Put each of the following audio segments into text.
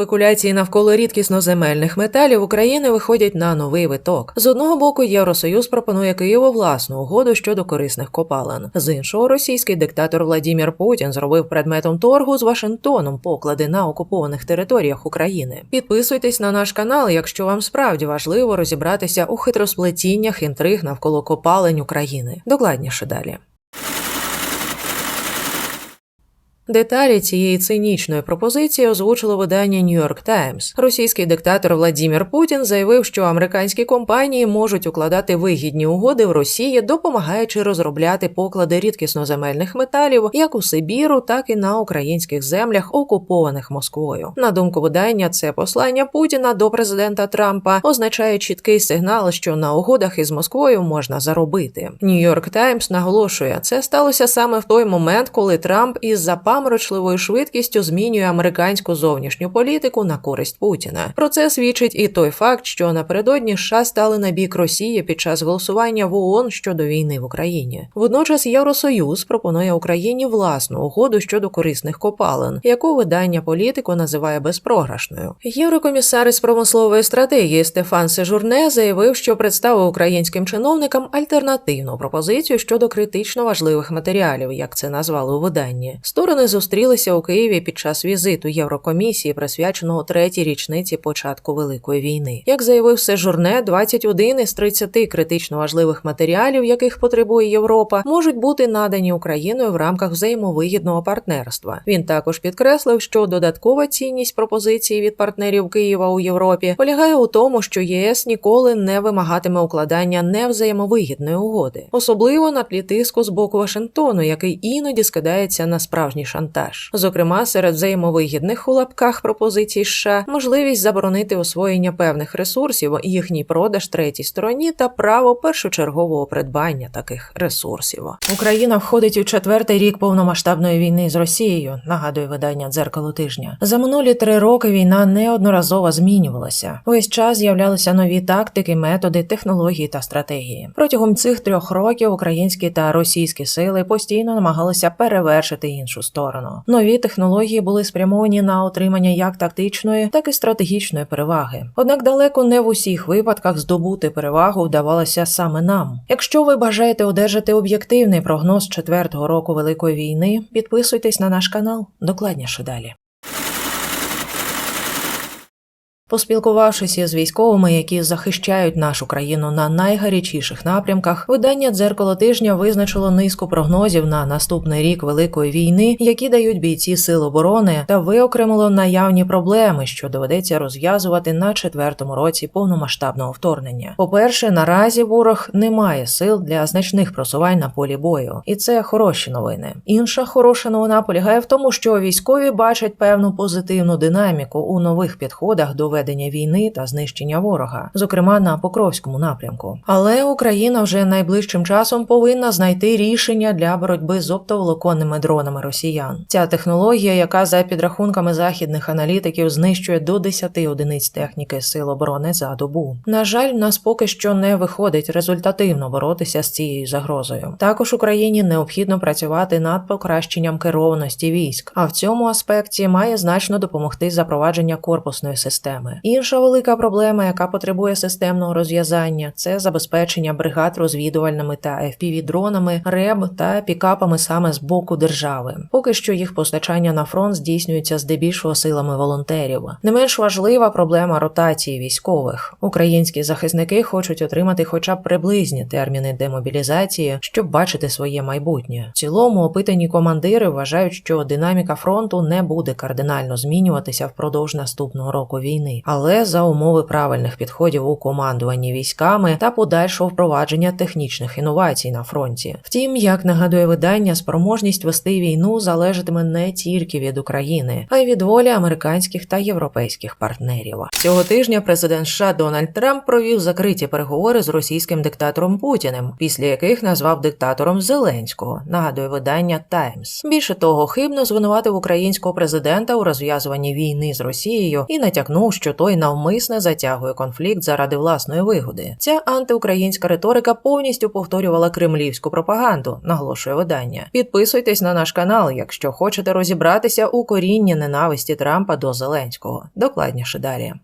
Спекуляції навколо рідкісноземельних металів України виходять на новий виток. З одного боку, Євросоюз пропонує Києву власну угоду щодо корисних копалин. З іншого, російський диктатор Владімір Путін зробив предметом торгу з Вашингтоном поклади на окупованих територіях України. Підписуйтесь на наш канал, якщо вам справді важливо розібратися у хитросплетіннях інтриг навколо копалень України. Докладніше далі. Деталі цієї цинічної пропозиції озвучило видання York Times. Російський диктатор Владімір Путін заявив, що американські компанії можуть укладати вигідні угоди в Росії, допомагаючи розробляти поклади рідкісноземельних металів як у Сибіру, так і на українських землях, окупованих Москвою. На думку видання, це послання Путіна до президента Трампа означає чіткий сигнал, що на угодах із Москвою можна заробити. New York Times наголошує, це сталося саме в той момент, коли Трамп із запаморочливою швидкістю змінює американську зовнішню політику на користь Путіна. Про це свідчить і той факт, що напередодні США стали на бік Росії під час голосування в ООН щодо війни в Україні. Водночас Євросоюз пропонує Україні власну угоду щодо корисних копалин, яку видання політику називає безпрограшною. Єврокомісар із промислової стратегії Стефан Сежурне заявив, що представив українським чиновникам альтернативну пропозицію щодо критично важливих матеріалів, як це назвали у виданні. Сторони зустрілися у Києві під час візиту Єврокомісії, присвяченого третій річниці початку Великої війни. Як заявив Сежурне, 21 із 30 критично важливих матеріалів, яких потребує Європа, можуть бути надані Україною в рамках взаємовигідного партнерства. Він також підкреслив, що додаткова цінність пропозиції від партнерів Києва у Європі полягає у тому, що ЄС ніколи не вимагатиме укладання невзаємовигідної угоди, особливо на тлі тиску з боку Вашингтону, який іноді скидається на справжній шантаж. Зокрема, серед взаємовигідних у лапках пропозицій США можливість заборонити освоєння певних ресурсів, їхній продаж третій стороні та право першочергового придбання таких ресурсів. Україна входить у четвертий рік повномасштабної війни з Росією. Нагадує видання дзеркало тижня. За минулі три роки війна неодноразово змінювалася. Весь час з'являлися нові тактики, методи, технології та стратегії. Протягом цих трьох років українські та російські сили постійно намагалися перевершити іншу сторону. Нові технології були спрямовані на отримання як тактичної, так і стратегічної переваги. Однак далеко не в усіх випадках здобути перевагу вдавалося саме нам. Якщо ви бажаєте одержати об'єктивний прогноз четвертого року Великої війни, підписуйтесь на наш канал. Докладніше далі. Поспілкувавшись із військовими, які захищають нашу країну на найгарячіших напрямках, видання дзеркало тижня визначило низку прогнозів на наступний рік великої війни, які дають бійці сил оборони, та виокремило наявні проблеми, що доведеться розв'язувати на четвертому році повномасштабного вторгнення. По-перше, наразі ворог не має сил для значних просувань на полі бою, і це хороші новини. Інша хороша новина полягає в тому, що військові бачать певну позитивну динаміку у нових підходах до ведення війни та знищення ворога, зокрема на Покровському напрямку. Але Україна вже найближчим часом повинна знайти рішення для боротьби з оптоволоконними дронами росіян. Ця технологія, яка за підрахунками західних аналітиків знищує до 10 одиниць техніки сил оборони за добу. На жаль, нас поки що не виходить результативно боротися з цією загрозою. Також Україні необхідно працювати над покращенням керованості військ, а в цьому аспекті має значно допомогти запровадження корпусної системи. Інша велика проблема, яка потребує системного розв'язання, це забезпечення бригад розвідувальними та FPV-дронами, РЕБ та пікапами саме з боку держави. Поки що їх постачання на фронт здійснюється здебільшого силами волонтерів. Не менш важлива проблема ротації військових. Українські захисники хочуть отримати хоча б приблизні терміни демобілізації, щоб бачити своє майбутнє. В цілому опитані командири вважають, що динаміка фронту не буде кардинально змінюватися впродовж наступного року війни, але за умови правильних підходів у командуванні військами та подальшого впровадження технічних інновацій на фронті. Втім, як нагадує видання, спроможність вести війну залежатиме не тільки від України, а й від волі американських та європейських партнерів. Цього тижня президент США Дональд Трамп провів закриті переговори з російським диктатором Путіним, після яких назвав диктатором Зеленського. Нагадує видання Таймс. Більше того, хибно звинуватив українського президента у розв'язуванні війни з Росією і натякнув, що що той навмисне затягує конфлікт заради власної вигоди. Ця антиукраїнська риторика повністю повторювала кремлівську пропаганду, наголошує видання. Підписуйтесь на наш канал, якщо хочете розібратися у корінні ненависті Трампа до Зеленського. Докладніше далі.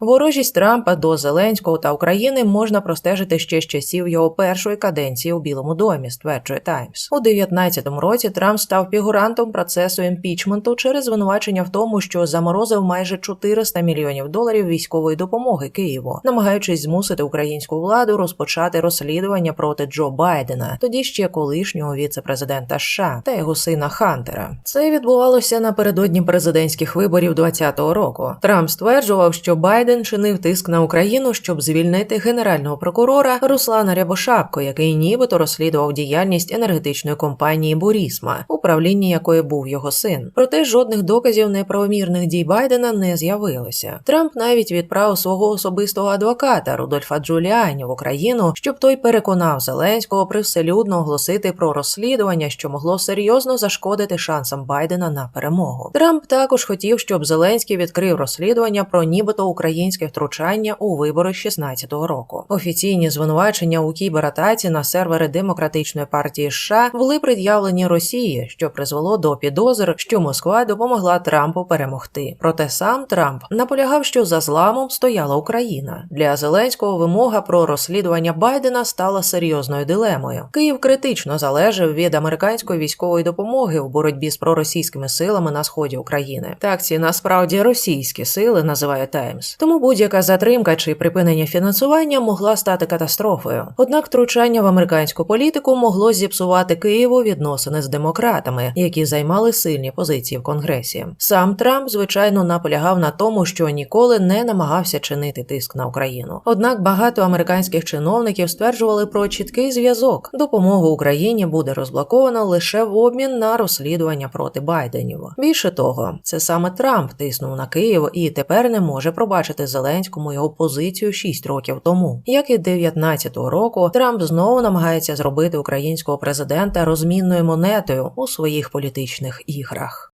Ворожість Трампа до Зеленського та України можна простежити ще з часів його першої каденції у Білому домі, стверджує Таймс. У 19-му році Трамп став фігурантом процесу імпічменту через звинувачення в тому, що заморозив майже 400 мільйонів доларів військової допомоги Києву, намагаючись змусити українську владу розпочати розслідування проти Джо Байдена, тоді ще колишнього віце-президента США та його сина Хантера. Це відбувалося напередодні президентських виборів 20-го року. Трамп стверджував, що Байден Байден чинив тиск на Україну, щоб звільнити генерального прокурора Руслана Рябошапко, який нібито розслідував діяльність енергетичної компанії Бурісма, управлінні якої був його син. Проте жодних доказів неправомірних дій Байдена не з'явилося. Трамп навіть відправив свого особистого адвоката Рудольфа Джуліані в Україну, щоб той переконав Зеленського привселюдно оголосити про розслідування, що могло серйозно зашкодити шансам Байдена на перемогу. Трамп також хотів, щоб Зеленський відкрив розслідування про нібито Україну українське втручання у вибори 16-го року. Офіційні звинувачення у кібератаці на сервери демократичної партії США були пред'явлені Росії, що призвело до підозр, що Москва допомогла Трампу перемогти. Проте сам Трамп наполягав, що за зламом стояла Україна. Для Зеленського вимога про розслідування Байдена стала серйозною дилемою. Київ критично залежав від американської військової допомоги у боротьбі з проросійськими силами на сході України. Так ці насправді російські сили називає Таймс. Тому тому будь-яка затримка чи припинення фінансування могла стати катастрофою. Однак втручання в американську політику могло зіпсувати Києву відносини з демократами, які займали сильні позиції в Конгресі. Сам Трамп, звичайно, наполягав на тому, що ніколи не намагався чинити тиск на Україну. Однак багато американських чиновників стверджували про чіткий зв'язок. Допомогу Україні буде розблоковано лише в обмін на розслідування проти Байденів. Більше того, це саме Трамп тиснув на Київ і тепер не може пробачити пояснити Зеленському його позицію 6 років тому. Як і 19-го року, Трамп знову намагається зробити українського президента розмінною монетою у своїх політичних іграх.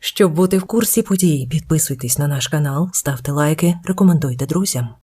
Щоб бути в курсі подій, підписуйтесь на наш канал, ставте лайки, рекомендуйте друзям.